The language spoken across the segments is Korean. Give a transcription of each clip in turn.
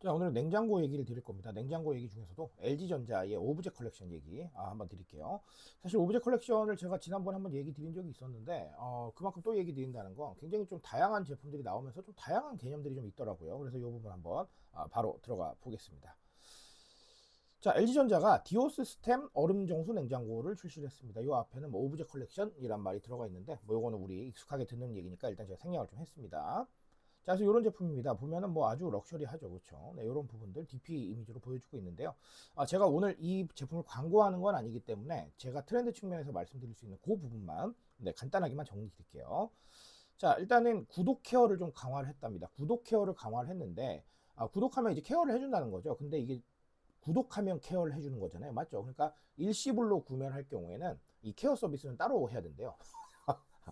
자, 오늘은 냉장고 얘기를 드릴 겁니다. 냉장고 얘기 중에서도 LG전자의 오브제 컬렉션 얘기 아, 한번 드릴게요. 사실 오브제 컬렉션을 제가 지난번에 한번 얘기 드린 적이 있었는데 어, 그만큼 또 얘기 드린다는 건 굉장히 좀 다양한 제품들이 나오면서 좀 다양한 개념들이 좀 있더라고요. 그래서 이 부분 한번 아, 바로 들어가 보겠습니다. 자, LG전자가 디오 시스템 얼음 정수 냉장고를 출시를 했습니다. 이 앞에는 뭐 오브제 컬렉션이란 말이 들어가 있는데 뭐 요거는 우리 익숙하게 듣는 얘기니까 일단 제가 생략을 좀 했습니다. 자, 그래서 이런 제품입니다. 보면은 뭐 아주 럭셔리하죠. 그렇죠? 네, 이런 부분들 DP 이미지로 보여주고 있는데요. 아, 제가 오늘 이 제품을 광고하는 건 아니기 때문에 제가 트렌드 측면에서 말씀드릴 수 있는 그 부분만 네, 간단하게만 정리 드릴게요. 자, 일단은 구독 케어를 좀 강화를 했답니다. 구독 케어를 강화를 했는데 아, 구독하면 이제 케어를 해준다는 거죠. 근데 이게 구독하면 케어를 해주는 거잖아요. 맞죠? 그러니까 일시불로 구매를 할 경우에는 이 케어 서비스는 따로 해야 된대요.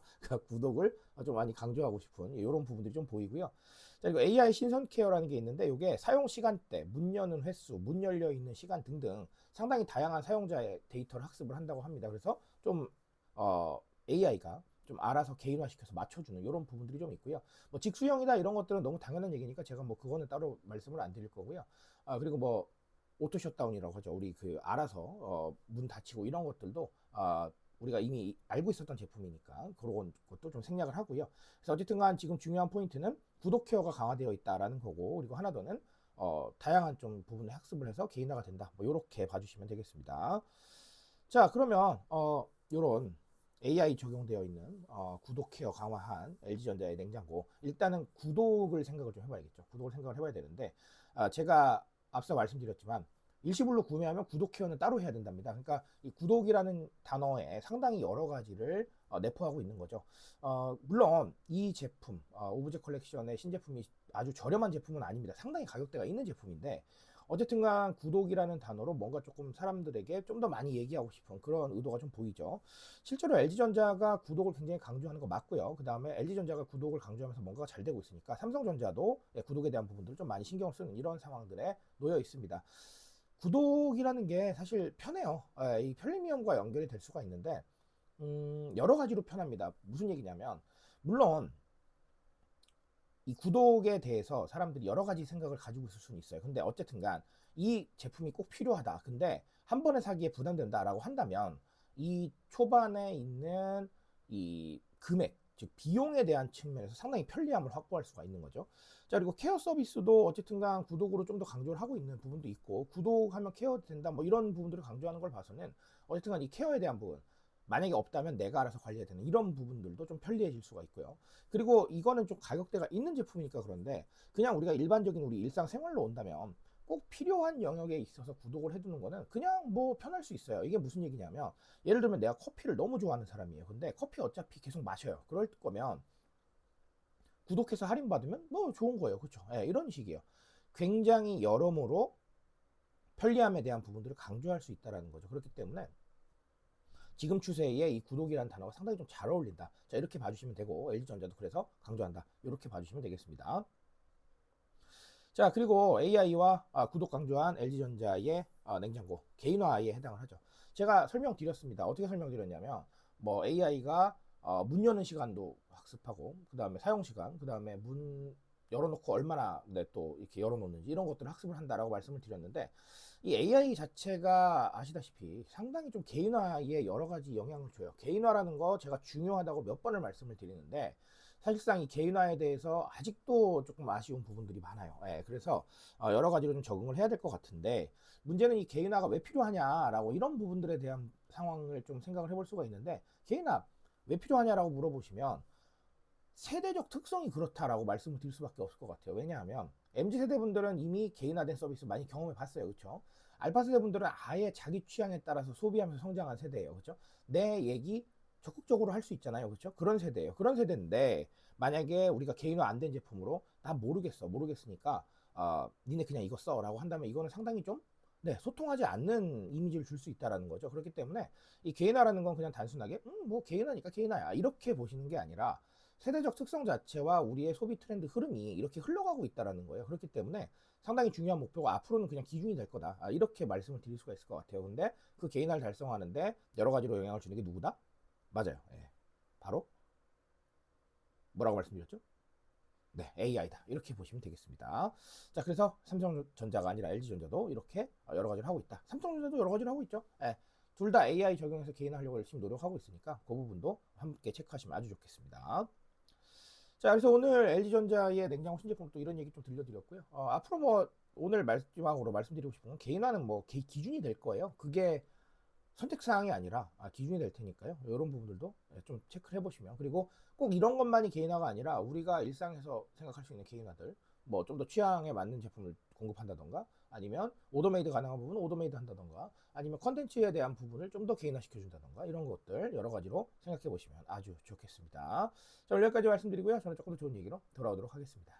그러니까 구독을 좀 많이 강조하고 싶은 이런 부분들이 좀 보이고요. 자, 그리고 AI 신선 케어라는 게 있는데 이게 사용 시간대, 문 여는 횟수, 문 열려 있는 시간 등등 상당히 다양한 사용자의 데이터를 학습을 한다고 합니다. 그래서 좀 어, AI가 좀 알아서 개인화시켜서 맞춰주는 이런 부분들이 좀 있고요. 뭐 직수형이다 이런 것들은 너무 당연한 얘기니까 제가 뭐 그거는 따로 말씀을 안 드릴 거고요. 아 그리고 뭐 오토 셧다운이라고 하죠. 우리 그 알아서 어, 문 닫히고 이런 것들도 아 우리가 이미 알고 있었던 제품이니까 그런 것도 좀 생략을 하고요. 그래서 어쨌든간 지금 중요한 포인트는 구독 케어가 강화되어 있다라는 거고 그리고 하나 더는 어, 다양한 좀 부분을 학습을 해서 개인화가 된다. 뭐 이렇게 봐주시면 되겠습니다. 자 그러면 어, 요런 AI 적용되어 있는 어, 구독 케어 강화한 LG전자의 냉장고 일단은 구독을 생각을 좀 해봐야겠죠. 구독을 생각을 해봐야 되는데 아, 제가 앞서 말씀드렸지만 일시불로 구매하면 구독 케어는 따로 해야 된답니다. 그러니까 이 구독이라는 단어에 상당히 여러 가지를 어, 내포하고 있는 거죠. 어, 물론 이 제품 어, 오브제 컬렉션의 신제품이 아주 저렴한 제품은 아닙니다. 상당히 가격대가 있는 제품인데 어쨌든간 구독이라는 단어로 뭔가 조금 사람들에게 좀 더 많이 얘기하고 싶은 그런 의도가 좀 보이죠. 실제로 LG전자가 구독을 굉장히 강조하는 거 맞고요. 그 다음에 LG전자가 구독을 강조하면서 뭔가가 잘 되고 있으니까 삼성전자도 예, 구독에 대한 부분들을 좀 많이 신경을 쓰는 이런 상황들에 놓여 있습니다. 구독이라는 게 사실 편해요. 예, 이 편리미엄과 연결이 될 수가 있는데 음, 여러 가지로 편합니다. 무슨 얘기냐면 물론 이 구독에 대해서 사람들이 여러 가지 생각을 가지고 있을 수는 있어요. 근데 어쨌든간 이 제품이 꼭 필요하다. 근데 한 번에 사기에 부담된다라고 한다면 이 초반에 있는 이 금액 즉 비용에 대한 측면에서 상당히 편리함을 확보할 수가 있는 거죠. 자 그리고 케어 서비스도 어쨌든간 구독으로 좀 더 강조를 하고 있는 부분도 있고 구독하면 케어 된다 뭐 이런 부분들을 강조하는 걸 봐서는 어쨌든간 이 케어에 대한 부분 만약에 없다면 내가 알아서 관리해야 되는 이런 부분들도 좀 편리해질 수가 있고요. 그리고 이거는 좀 가격대가 있는 제품이니까 그런데 그냥 우리가 일반적인 우리 일상생활로 온다면 꼭 필요한 영역에 있어서 구독을 해두는 거는 그냥 뭐 편할 수 있어요. 이게 무슨 얘기냐면 예를 들면 내가 커피를 너무 좋아하는 사람이에요. 근데 커피 어차피 계속 마셔요. 그럴 거면 구독해서 할인 받으면 뭐 좋은 거예요. 그렇죠? 네, 이런 식이에요. 굉장히 여러모로 편리함에 대한 부분들을 강조할 수 있다는 거죠. 그렇기 때문에 지금 추세에 이 구독이라는 단어가 상당히 좀 잘 어울린다. 자, 이렇게 봐주시면 되고, LG전자도 그래서 강조한다. 이렇게 봐주시면 되겠습니다. 자, 그리고 AI와 아, 구독 강조한 LG전자의 아, 냉장고, 개인화에 해당을 하죠. 제가 설명드렸습니다. 어떻게 설명드렸냐면, 뭐 AI가 어, 문 여는 시간도 학습하고, 그 다음에 사용 시간, 그 다음에 문 열어놓고 얼마나 네, 또 이렇게 열어놓는지 이런 것들을 학습을 한다라고 말씀을 드렸는데 이 AI 자체가 아시다시피 상당히 좀 개인화에 여러 가지 영향을 줘요. 개인화라는 거 제가 중요하다고 몇 번을 말씀을 드리는데 사실상 이 개인화에 대해서 아직도 조금 아쉬운 부분들이 많아요. 예, 그래서 어, 여러 가지로 좀 적응을 해야 될 것 같은데 문제는 이 개인화가 왜 필요하냐라고 이런 부분들에 대한 상황을 좀 생각을 해볼 수가 있는데 개인화 왜 필요하냐라고 물어보시면 세대적 특성이 그렇다라고 말씀을 드릴 수밖에 없을 것 같아요. 왜냐하면 MZ 세대 분들은 이미 개인화된 서비스 많이 경험해 봤어요. 그렇죠? 알파 세대 분들은 아예 자기 취향에 따라서 소비하면서 성장한 세대예요. 그렇죠? 내 얘기 적극적으로 할 수 있잖아요. 그렇죠? 그런 세대예요. 그런 세대인데 만약에 우리가 개인화 안 된 제품으로 나 모르겠어. 모르겠으니까 어, 니네 그냥 이거 써라고 한다면 이거는 상당히 좀 네, 소통하지 않는 이미지를 줄 수 있다라는 거죠. 그렇기 때문에 이 개인화라는 건 그냥 단순하게 음, 뭐 개인화니까 개인화야 이렇게 보시는 게 아니라 세대적 특성 자체와 우리의 소비 트렌드 흐름이 이렇게 흘러가고 있다라는 거예요. 그렇기 때문에 상당히 중요한 목표가 앞으로는 그냥 기준이 될 거다. 아, 이렇게 말씀을 드릴 수가 있을 것 같아요. 근데 그 개인화를 달성하는데 여러 가지로 영향을 주는 게 누구다? 맞아요. 예. 바로 뭐라고 말씀드렸죠? 네, AI다. 이렇게 보시면 되겠습니다. 자, 그래서 삼성전자가 아니라 LG전자도 이렇게 여러 가지를 하고 있다. 삼성전자도 여러 가지를 하고 있죠. 예, 둘 다 AI 적용해서 개인화하려고 열심히 노력하고 있으니까 그 부분도 함께 체크하시면 아주 좋겠습니다. 자, 그래서 오늘 LG전자의 냉장고 신제품 또 이런 얘기 좀 들려드렸고요. 어, 앞으로 뭐 오늘 마지막으로 말씀드리고 싶은 건 개인화는 뭐 기- 기준이 될 거예요. 그게 선택사항이 아니라 아, 기준이 될 테니까요. 이런 부분들도 예, 좀 체크를 해보시면 그리고 꼭 이런 것만이 개인화가 아니라 우리가 일상에서 생각할 수 있는 개인화들 뭐 좀 더 취향에 맞는 제품을 공급한다던가 아니면 오더메이드 가능한 부분은 오더메이드 한다던가 아니면 컨텐츠에 대한 부분을 좀 더 개인화 시켜 준다던가 이런 것들 여러 가지로 생각해 보시면 아주 좋겠습니다. 자 오늘 여기까지 말씀드리고요. 저는 조금 더 좋은 얘기로 돌아오도록 하겠습니다.